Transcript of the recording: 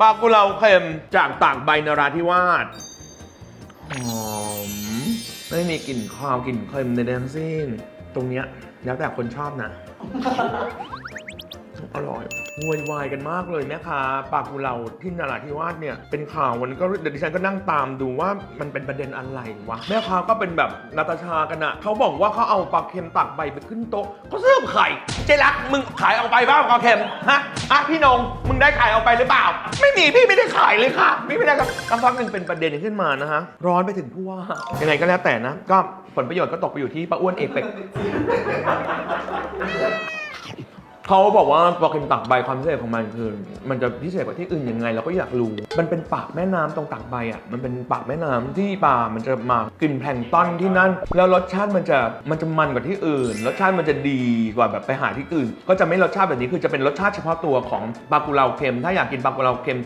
ปลากุเลาเค็มจากตากใบนราธิวาสหอม ไม่มีกลิ่นคาวกลิ่นเค็มในแดทั้งสิ้น ตรงเนี้ยแล้วแต่คนชอบนะ อร่อยโวยวายกันมากเลยแม่ค้าปลากุเลาที่นราธิวาสเนี่ย เป็นข่าววันนนก็เดี๋ยวดิฉันก็นั่งตามดูว่ามันเป็นประเด็นอะไรวะ แม่ค้าก็เป็นแบบนาตาชากันอะเขาบอกว่าเขาเอาปลาเค็มตักใบไปขึ้นโต๊ะเขาเสิร์ฟไข่เจรักมึงขายเอาไปบ้างปลาเค็มฮะ อะพี่นงมึงได้ขายเอาไปหรือเปล่า ไม่มีพี่ไม่ได้ขายเลยค่ะพี่ไม่ได้ครับสักพักหนึ่งเป็นประเด็นขึ้นมานะฮะร้อนไปถึงผู้ว่ายังไงก็แล้วแต่นะ ก็ผลประโยชน์ก็ตกไปอยู่ที่ป้าอ้วนเอเปก เขาบอกว่าปลาเค็มตักใบความพิเศษของมันคือ มันจะพิเศษกว่าที่อื่นยังไงเราก็อยากรู้ มันเป็นปากแม่น้ำตรงตักใบอะ มันเป็นปากแม่น้ำที่ปลา มันจะมากินแพลงต้อนที่นั่น แล้วรสชาติมันจะมันจะมันกว่าที่อื่น รสชาติมันจะดีกว่าแบบไปหาที่อื่น ก็จะไม่รสชาติแบบนี้คือจะเป็นรสชาติเฉพาะตัวของปลากุเลาเค็ม ถ้าอยากกินปลากุเลาเค็ม